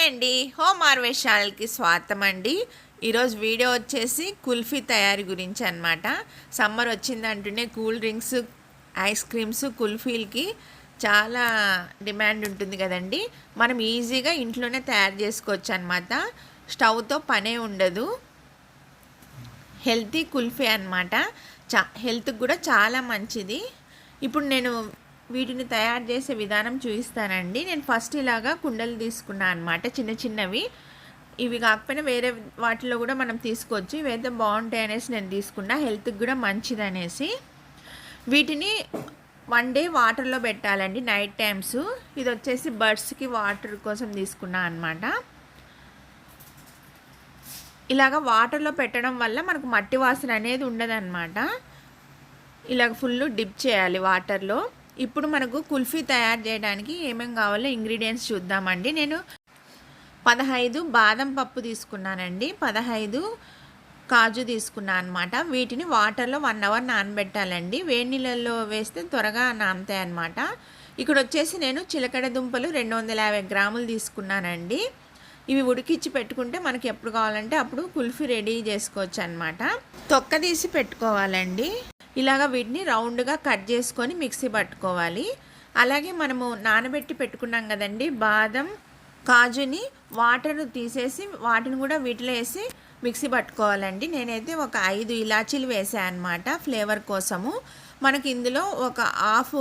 Hi అండి. Home ఆర్వేషాలకి స్వాగతం అండి ఈరోజు వీడియో వచ్చేసి కుల్ఫీ తయారీ గురించి అనమాట సమ్మర్ వచ్చిందంటూనే కూల్ డ్రింక్స్ ఐస్ క్రీమ్స్ కుల్ఫీలకి చాలా డిమాండ్ ఉంటుంది కదండి. మనం ఈజీగా ఇంట్లోనే తయారు చేసుకోవచ్చు అనమాట స్టవ్తో పనే ఉండదు. హెల్తీ కుల్ఫీ అనమాట చా హెల్త్కి కూడా చాలా మంచిది. ఇప్పుడు నేను వీటిని తయారు చేసే విధానం చూపిస్తానండి. నేను ఫస్ట్ ఇలాగా కుండలు తీసుకున్నాను అనమాట చిన్న చిన్నవి. ఇవి కాకపోయినా వేరే వాటిలో కూడా మనం తీసుకోవచ్చు. ఇవైతే బాగుంటాయి అనేసి నేను తీసుకున్నా. హెల్త్కి కూడా మంచిది అనేసి. వీటిని వన్ డే వాటర్లో పెట్టాలండి నైట్ టైమ్స్. ఇది వచ్చేసి బర్డ్స్కి వాటర్ కోసం తీసుకున్నా అనమాట ఇలాగ వాటర్లో పెట్టడం వల్ల మనకు మట్టి వాసన అనేది ఉండదన్నమాట. ఇలాగ ఫుల్ డిప్ చేయాలి వాటర్లో. ఇప్పుడు మనకు కుల్ఫీ తయారు చేయడానికి ఏమేమి కావాలో ఇంగ్రీడియంట్స్ చూద్దామండి. నేను పదహైదు బాదం పప్పు తీసుకున్నానండి. పదహైదు కాజు తీసుకున్నాను అనమాట వీటిని వాటర్లో వన్ అవర్ నానబెట్టాలండి. వేడి నీళ్ళల్లో వేస్తే త్వరగా నానతాయి అనమాట ఇక్కడ వచ్చేసి నేను చిలకడ దుంపలు రెండు వందల యాభై గ్రాములు తీసుకున్నానండి. ఇవి ఉడికిచ్చి పెట్టుకుంటే మనకి ఎప్పుడు కావాలంటే అప్పుడు కుల్ఫీ రెడీ చేసుకోవచ్చు అనమాట తొక్క తీసి పెట్టుకోవాలండి. ఇలాగ వీటిని రౌండ్గా కట్ చేసుకొని మిక్సీ పట్టుకోవాలి. అలాగే మనము నానబెట్టి పెట్టుకున్నాం కదండి బాదం కాజుని వాటర్ తీసేసి వాటిని కూడా వీటిలో వేసి మిక్సీ పట్టుకోవాలండి. నేనైతే ఒక ఐదు ఇలాచీలు వేసాను అనమాట ఫ్లేవర్ కోసము. మనకి ఇందులో ఒక హాఫ్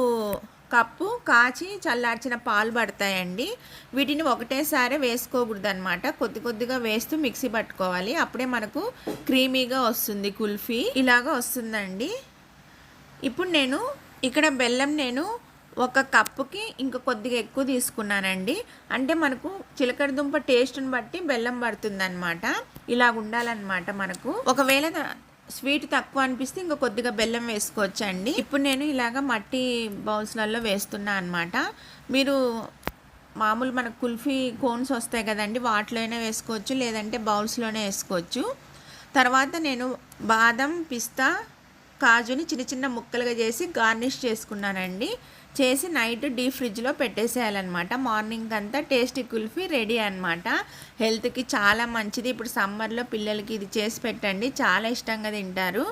కప్పు కాచి చల్లార్చిన పాలు పడతాయండి. వీటిని ఒకటేసారి వేసుకోకూడదు అనమాట కొద్ది కొద్దిగా వేస్తూ మిక్సీ పట్టుకోవాలి. అప్పుడే మనకు క్రీమీగా వస్తుంది కుల్ఫీ. ఇలాగా వస్తుందండి. ఇప్పుడు నేను ఇక్కడ బెల్లం నేను ఒక కప్పుకి ఇంకా కొద్దిగా ఎక్కువ తీసుకున్నానండి. అంటే మనకు చిలకడ దుంప టేస్ట్ని బట్టి బెల్లం పడుతుందనమాట ఇలా ఉండాలన్నమాట మనకు. ఒకవేళ స్వీట్ తక్కువ అనిపిస్తే ఇంకా కొద్దిగా బెల్లం వేసుకోవచ్చు అండి ఇప్పుడు నేను ఇలాగ మట్టి బౌల్స్లలో వేస్తున్నా అనమాట మీరు మామూలు మనకు కుల్ఫీ కోన్స్ వస్తాయి కదండి వాటిలో వేసుకోవచ్చు లేదంటే బౌల్స్లోనే వేసుకోవచ్చు. తర్వాత నేను బాదం పిస్తా కాజుని చిన్న చిన్న ముక్కలుగా చేసి గార్నిష్ చేసుకున్నానండి. చేసి నైట్ డీ ఫ్రిడ్జ్లో పెట్టేసేయాలన్నమాట. మార్నింగ్ అంతా టేస్టీ కుల్ఫీ రెడీ అనమాట హెల్త్కి చాలా మంచిది. ఇప్పుడు సమ్మర్లో పిల్లలకి ఇది చేసి పెట్టండి. చాలా ఇష్టంగా తింటారు.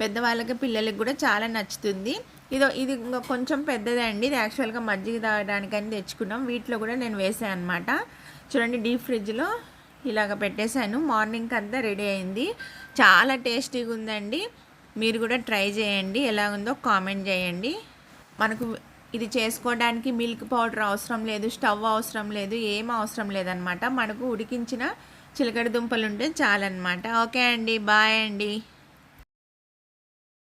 పెద్దవాళ్ళకి పిల్లలకి కూడా చాలా నచ్చుతుంది. ఇదో ఇది ఇంకా కొంచెం పెద్దదండి ఇది యాక్చువల్గా మజ్జిగ తాగడానికని తెచ్చుకున్నాం. వీటిలో కూడా నేను వేసాను అనమాట చూడండి డీప్ ఫ్రిడ్జ్లో ఇలాగ పెట్టేశాను. మార్నింగ్ అంతా రెడీ అయింది. చాలా టేస్టీగా ఉందండి మీరు కూడా ట్రై చేయండి. ఎలా ఉందో కామెంట్ చేయండి. మనకు ఇది చేసుకోవడానికి మిల్క్ పౌడర్ అవసరం లేదు స్టవ్ అవసరం లేదు ఏం అవసరం లేదనమాట మనకు ఉడికించిన చిలకడ దుంపలు ఉంటే చాలన్నమాట. ఓకే అండి. బాయ్ అండి.